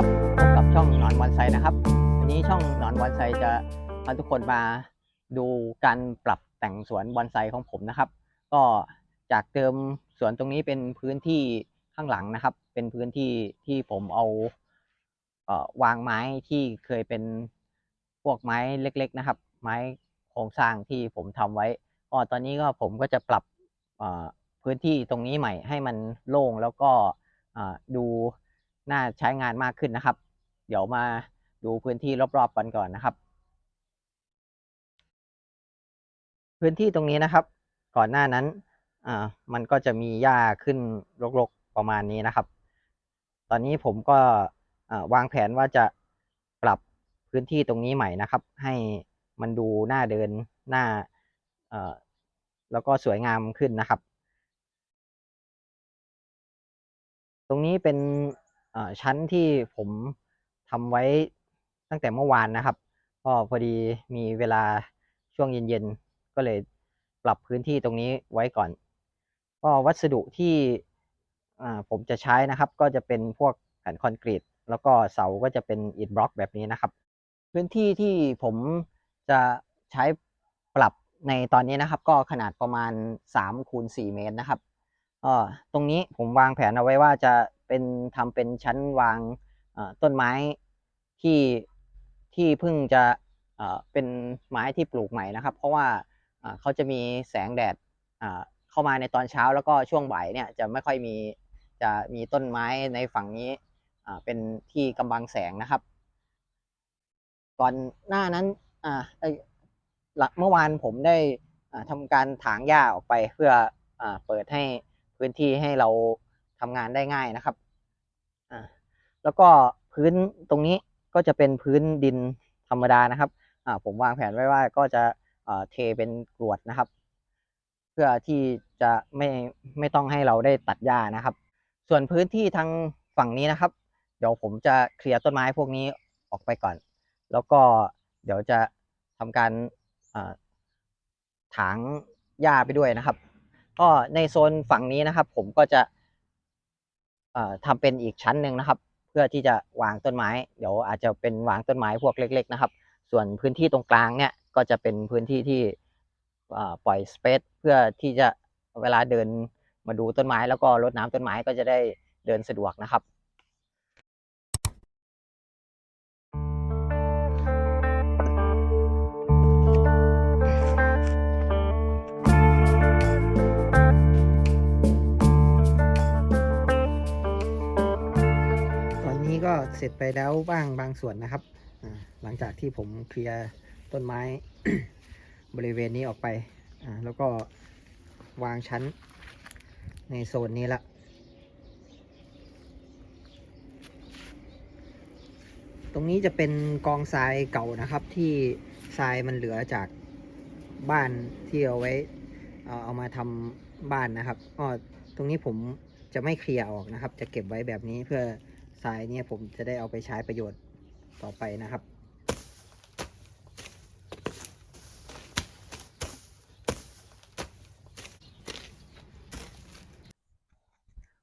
ครับพบกับช่องหนอนวันไซนะครับ วันนี้ช่องหนอนวันไซจะพาทุกคนมาดูการปรับแต่งสวนบอนไซของผมนะครับ ก็จากเดิมสวนตรงนี้เป็นพื้นที่ข้างหลังนะครับ เป็นพื้นที่ที่ผมเอาเออวางไม้ที่เคยเป็นพวกไม้เล็ก ๆนะครับ ไม้โครงสร้างที่ผมทำไว้ก็ตอนนี้ก็ผมก็จะปรับพื้นที่ตรงนี้ใหม่ให้มันโล่งแล้วก็ดู น่าใช้งานมากขึ้นนะครับ เดี๋ยวมาดูพื้นที่รอบๆกันก่อนนะครับ พื้นที่ตรงนี้นะครับ ก่อนหน้านั้นอ่ามันก็จะมีหญ้าขึ้นรกๆประมาณนี้นะครับ ตอนนี้ผมก็อ่าวางแผนว่าจะปรับพื้นที่ตรงนี้ใหม่นะครับ ให้มันดูน่าเดินน่าอ่อแล้วก็สวยงามขึ้นนะครับ ตรงนี้เป็น ชั้นที่ผมทำไว้ตั้งแต่เมื่อวานนะครับก็พอดีมีเวลาช่วงเย็นๆ ก็เลยปรับพื้นที่ตรงนี้ไว้ก่อน ก็วัสดุที่ผมจะใช้นะครับก็จะเป็นพวกแผ่นคอนกรีต แล้วก็เสาก็จะเป็นอิฐบล็อกแบบนี้นะครับ พื้นที่ที่ผมจะใช้ปรับในตอนนี้นะครับ ก็ขนาดประมาณ3คูณ4เมตรนะครับก็ตรงนี้ผมวางแผนเอาไว้ว่าจะ เป็นทำเป็นชั้นวางต้นไม้ที่ที่เพิ่งจะเป็นไม้ที่ปลูกใหม่นะครับ เพราะว่าเขาจะมีแสงแดดเข้ามาในตอนเช้าแล้วก็ช่วงบ่ายเนี่ยจะไม่ค่อยมีจะมีต้นไม้ในฝั่งนี้เป็นที่กำบังแสงนะครับ ก่อนหน้านั้นเอ้ยหลังเมื่อวานผมได้ทำการถางหญ้าออกไปเพื่ออเปิดให้พื้นที่ให้เรา ทำงานได้ง่ายนะครับอ่าแล้วก็พื้นตรงนี้ก็จะเป็นพื้นดินธรรมดานะครับอ่าผมวางแผนไว้ว่าก็จะอ่าเทเป็นกรวดนะครับ เพื่อที่จะไม่ไม่ต้องให้เราได้ตัดหญ้านะครับ ส่วนพื้นที่ทางฝั่งนี้นะครับ เดี๋ยวผมจะเคลียร์ต้นไม้พวกนี้ออกไปก่อน แล้วก็เดี๋ยวจะทำการอ่าถางหญ้าไปด้วยนะครับ ก็ในโซนฝั่งนี้นะครับ ผมก็จะ ทำเป็นอีกชั้นหนึ่งนะครับ เพื่อที่จะวางต้นไม้ เดี๋ยวอาจจะเป็นวางต้นไม้พวกเล็ก ๆ นะครับ ส่วนพื้นที่ตรงกลางเนี่ยก็จะเป็นพื้นที่ที่ปล่อยสเปซเพื่อที่จะเวลาเดินมาดูต้นไม้แล้วก็รดน้ำต้นไม้ก็จะได้เดินสะดวกนะครับ ก็เสร็จไปแล้วบ้างบางส่วนนะครับ หลังจากที่ผมเคลียร์ต้นไม้บริเวณนี้ออกไป แล้วก็วางชั้นในโซนนี้ละตรงนี้จะเป็นกองทรายเก่านะครับ ที่ทรายมันเหลือจากบ้านที่เอาไว้เอาเอามาทำบ้านนะครับก็ตรงนี้ผมจะไม่เคลียร์ออกนะครับ จะเก็บไว้แบบนี้เพื่อ ทรายเนี่ยผมจะได้เอาไปใช้ประโยชน์ต่อไปนะครับ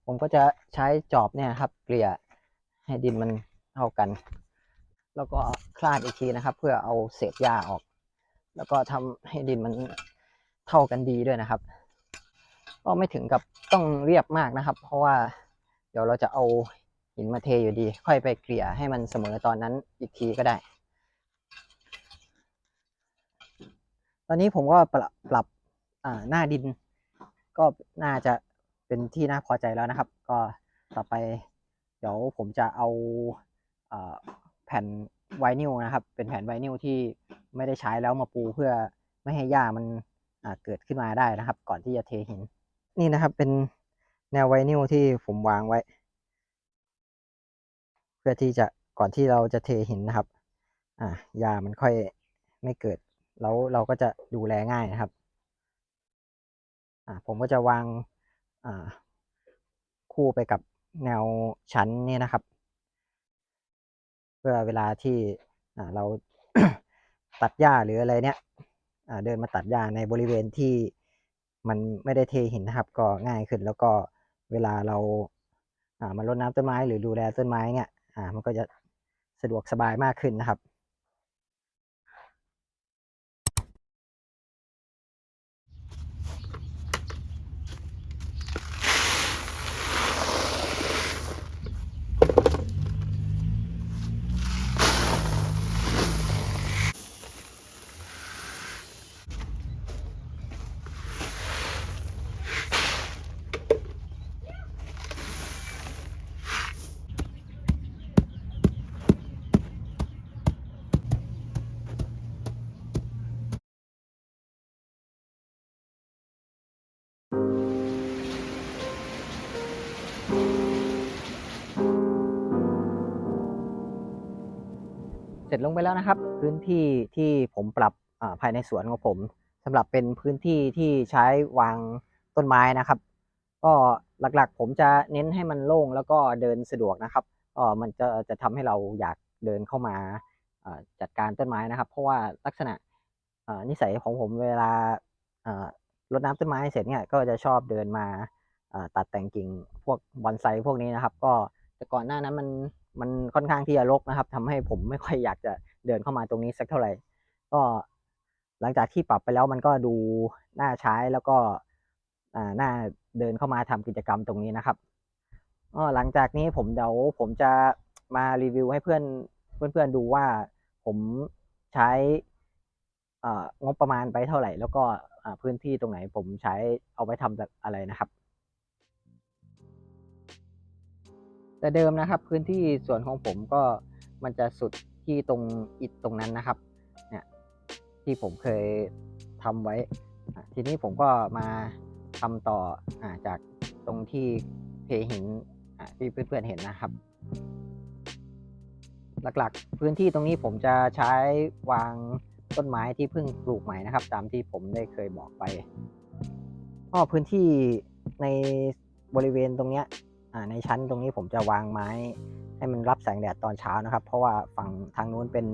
ผมก็จะใช้จอบเนี่ยครับ เกลี่ยให้ดินมันเท่ากัน แล้วก็คลาดอีกทีนะครับ เพื่อเอาเศษหญ้าออก แล้วก็ทำให้ดินมันเท่ากันดีด้วยนะครับ ก็ไม่ถึงกับต้องเรียบมากนะครับ เพราะว่าเดี๋ยวเราจะเอา หินมาเทอยู่ดี ค่อยไปเกลี่ยให้มันเสมอตอนนั้นอีกทีก็ได้ ตอนนี้ผมก็ปรับปรับหน้าดิน ก็น่าจะเป็นที่น่าพอใจแล้วนะครับ ก็ต่อไปเดี๋ยวผมจะเอาอแผ่นไวนิลนะครับ เป็นแผ่นไวนิลที่ไม่ได้ใช้แล้วมาปูเพื่อไม่ให้หญ้ามันเกิดขึ้นมาได้นะครับ ก่อนที่จะเทหิน นี่นะครับเป็นแนวไวนิลที่ผมวางไว้ พื่อที่จะก่อนที่เราจะเทหินนะครับ อ่าหญ้ามันค่อยไม่เกิด แล้วเราก็จะดูแลง่ายนะครับ อ่าผมก็จะวางอ่าคู่ไปกับแนวชั้นนี่นะครับ เพื่อเวลาที่อ่าเราตัดหญ้าหรืออะไรเนี่ยอ่าเดินมาตัดหญ้าในบริเวณที่มันไม่ได้เทหินนะครับ ก็ง่ายขึ้นแล้วก็เวลาเราอ่ามารดน้ำต้นไม้หรือดูแลต้นไม้เนี่ย อ่ามันก็จะสะดวกสบายมากขึ้นนะครับ ร็จลงไปแล้วนะครับ พื้นที่ที่ผมปรับภายในสวนของผมสำหรับเป็นพื้นที่ที่ใช้วางต้นไม้นะครับ ก็หลักๆ ผมจะเน้นให้มันโล่งแล้วก็เดินสะดวกนะครับก็มันจะจะทำให้เราอยากเดินเข้ามาจัดการต้นไม้นะครับ เพราะว่าลักษณะนิสัยของผมเวลารดน้ำต้นไม้เสร็จเนี่ยก็จะชอบเดินมาตัดแต่งกิ่งพวกบอนไซพวกนี้นะครับ ก็แต่ก่อนหน้านั้นมัน มันค่อนข้างที่จะรกนะครับทำให้ผมไม่ค่อยอยากจะเดินเข้ามาตรงนี้สักเท่าไหร่ ก็หลังจากที่ปรับไปแล้วมันก็ดูน่าใช้แล้วก็อ่าน่าเดินเข้ามาทำกิจกรรมตรงนี้นะครับก็หลังจากนี้ผมเดี๋ยวผมจะมารีวิวให้เพื่อนเพื่อนๆดูว่าผมใช้อ่างบประมาณไปเท่าไหร่ แล้วก็อ่าพื้นที่ตรงไหนผมใช้เอาไว้ทำอะไรนะครับ แต่เดิมนะครับ พื้นที่สวนของผมก็มันจะสุดที่ตรงอิฐตรงนั้นนะครับเนี่ยที่ผมเคยทำไว้ ทีนี้ผมก็มาทำต่ออจากตรงที่เทหินที่เพื่อนๆเห็นนะครับ หลักๆ พื้นที่ตรงนี้ผมจะใช้วางต้นไม้ที่เพิ่งปลูกใหม่นะครับ ตามที่ผมได้เคยบอกไปก็พื้นที่ในบริเวณตรงเนี้ย ในชั้นตรงนี้ผมจะวางไม้ให้มันรับแสงแดดตอนเช้านะครับ เพราะว่าฝั่งทางนู้นเป็น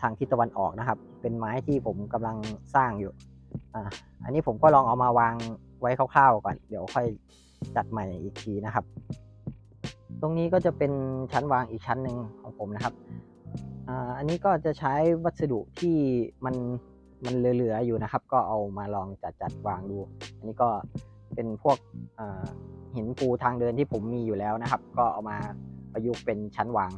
ทางทิศตะวันออกนะครับ เป็นไม้ที่ผมกำลังสร้างอยู่อ่าอันนี้ผมก็ลองเอามาวางไว้คร่าวๆก่อน เดี๋ยวค่อยจัดใหม่อีกทีนะครับ ตรงนี้ก็จะเป็นชั้นวางอีกชั้นหนึ่งของผมนะครับอันนี้ก็จะใช้วัสดุที่มันมันเหลือๆอยู่นะครับ ก็เอามาลองจัดจัดวางดู อันนี้ก็เป็นพวก หินปูทางเดินที่ผมมีอยู่แล้วนะครับ ก็เอามาประยุกต์เป็นชั้นวาง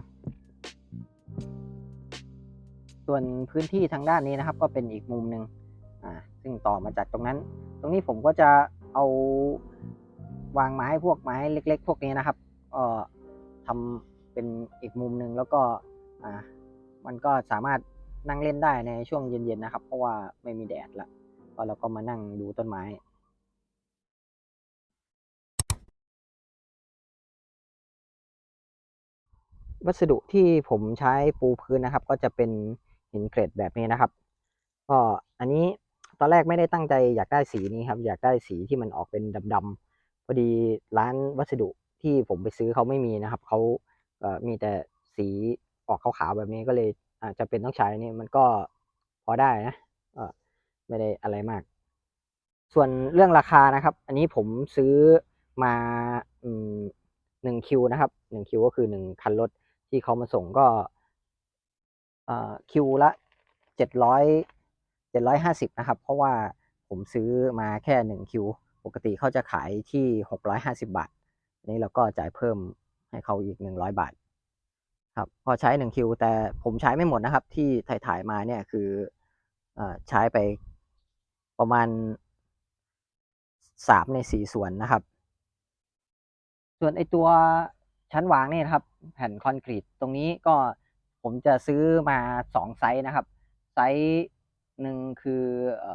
ส่วนพื้นที่ทางด้านนี้นะครับ ก็เป็นอีกมุมหนึ่งอ่าซึ่งต่อมาจากตรงนั้น ตรงนี้ผมก็จะเอาวางไม้พวกไม้เล็ก ๆ พวกนี้นะครับก็ทำเป็นอีกมุมหนึ่งแล้วก็อ่ามันก็สามารถนั่งเล่นได้ในช่วงเย็นๆนะครับ เพราะว่าไม่มีแดดละก็เราก็มานั่งดูต้นไม้ วัสดุที่ผมใช้ปูพื้นนะครับ ก็จะเป็นหินเกรดแบบนี้นะครับ ก็อันนี้ตอนแรกไม่ได้ตั้งใจอยากได้สีนี้ครับ อยากได้สีที่มันออกเป็นดำๆพอดีร้านวัสดุที่ผมไปซื้อเขาไม่มีนะครับเขาเอ่อมีแต่สีออกขาวๆแบบนี้ก็เลยอาจจะเป็นต้องใช้นี่มันก็พอได้นะไม่ได้อะไรมาก ส่วนเรื่องราคานะครับ อันนี้ผมซื้อมาหนึ่งคิวนะครับหนึ่งคิวก็คือหนึ่งคันรถ ที่เขามาส่งก็คิวละเจ็ดร้อยเจ็ดร้อยห้าสิบนะครับ เพราะว่าผมซื้อมาแค่หนึ่งคิว ปกติเขาจะขายที่หกร้อยห้าสิบาท นี้เราก็จ่ายเพิ่มให้เขาอีกหนึ่งร้อยบาท ครับ พอใช้หนึ่งคิว แต่ผมใช้ไม่หมดนะครับ ที่ถ่ายถ่ายมาเนี่ยคืออใช้ไปประมาณสามในสี่ส่วนนะครับ ส่วนไอตัว ชั้นวางนี่นะครับ แผ่นคอนกรีตตรงนี้ก็ผมจะซื้อมาสองไซส์นะครับ ไซส์หนึ่งคืออ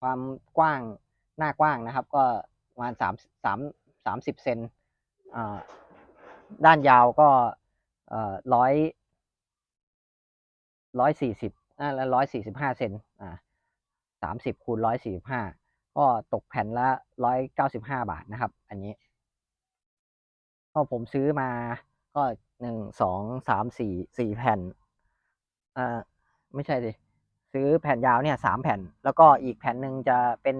ความกว้างหน้ากว้างนะครับ ก็ประมาณสามสามสามสิบเซนด้านยาวก็ร้อยร้อยสี่สิบอ่าร้อยสี่สิบห้าเซนอ่าสามสิบคูณร้อยสี่สิบห้าก็ตกแผ่นละร้อยเก้าสิบห้าบาทนะครับ อันนี้ ก็ผมซื้อมาก็หนึ่งสองสามสี่สี่แผ่นอ่าไม่ใช่ดิซื้อแผ่นยาวเนี่ยสามแผ่น แล้วก็อีกแผ่นหนึ่งจะเป็น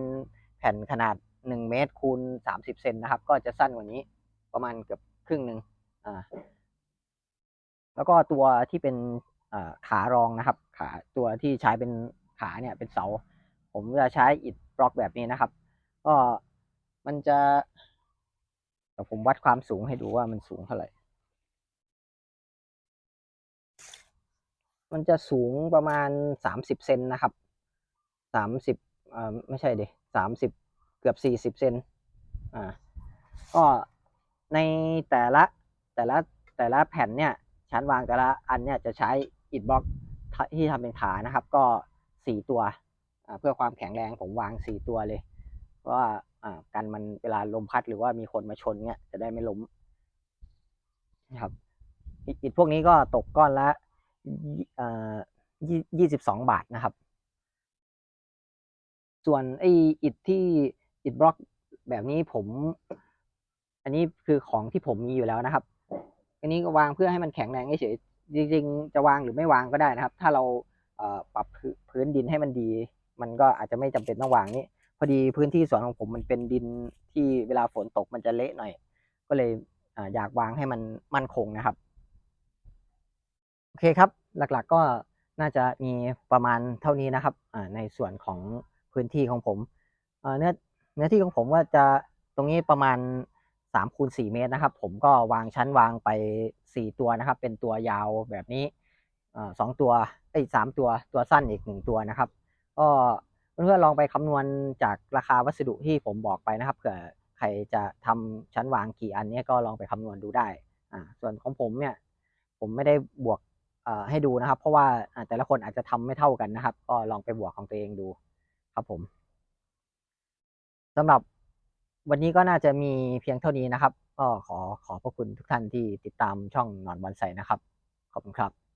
แผ่นขนาดหนึ่งเมตรคูณสามสิบเซนนะครับ ก็จะสั้นกว่านี้ประมาณเกือบครึ่งหนึ่งอ่าแล้วก็ตัวที่เป็นอ่าขารองนะครับ ขาตัวที่ใช้เป็นขาเนี่ยเป็นเสา ผมจะใช้อิฐบล็อกแบบนี้นะครับ ก็มันจะ ดี๋ยวผมวัดความสูงให้ดูว่ามันสูงเท่าไหร่ มันจะสูงประมาณสามสิบเซนนะครับสามสิบอ่าไม่ใช่ดิสามสิบเกือบสี่สิบเซนอ่าก็ในแต่ละแต่ละแต่ละแผ่นเนี่ยชั้นวางแต่ละอันเนี่ยจะใช้อิฐบล็อกที่ทำเป็นขานะครับ ก็สี่ตัวเพื่อความแข็งแรงผมวางสี่ตัวเลยเพราะว่า กันมันเวลาลมพัดหรือว่ามีคนมาชนเนี่ยจะได้ไม่ล้มนะครับอิฐพวกนี้ก็ตกก้อนละยี่สิบสองบาทนะครับ ส่วนไออิฐที่อิฐบล็อกแบบนี้ผม อันนี้คือของที่ผมมีอยู่แล้วนะครับ อันนี้ก็วางเพื่อให้มันแข็งแรงเฉยจริงๆ จะวางหรือไม่วางก็ได้นะครับ ถ้าเราปรับพื้นพื้นดินให้มันดี มันก็อาจจะไม่จำเป็นต้องวางนี้ พอดีพื้นที่สวนของผมมันเป็นดินที่เวลาฝนตกมันจะเละหน่อย ก็เลยออยากวางให้มันมั่นคงนะครับ โอเคครับ หลักๆก็น่าจะมีประมาณเท่านี้นะครับในส่วนของพื้นที่ของผมเนื้อเนื้อที่ของผมก็จะตรงนี้ประมาณ3คูณ4เมตรนะครับ ผมก็วางชั้นวางไป 4 ตัวนะครับ เป็นตัวยาวแบบนี้สองตัวเอ้สามตัวตัวสั้นอีกหนึ่งตัวนะครับ ก็ เพื่อนๆลองไปคำนวณจากราคาวัสดุที่ผมบอกไปนะครับเผื่อใครจะทำชั้นวางกี่อันเนี้ยก็ลองไปคำนวณดูได้อ่าส่วนของผมเนี่ยผมไม่ได้บวกเอ่อให้ดูนะครับ เพราะว่าแต่ละคนอาจจะทำไม่เท่ากันนะครับ ก็ลองไปบวกของตัวเองดูครับผมสำหรับวันนี้ก็น่าจะมีเพียงเท่านี้นะครับ ก็ขอขอบพระคุณทุกท่านที่ติดตามช่องนอนบอนไซนะครับ ขอบคุณครับ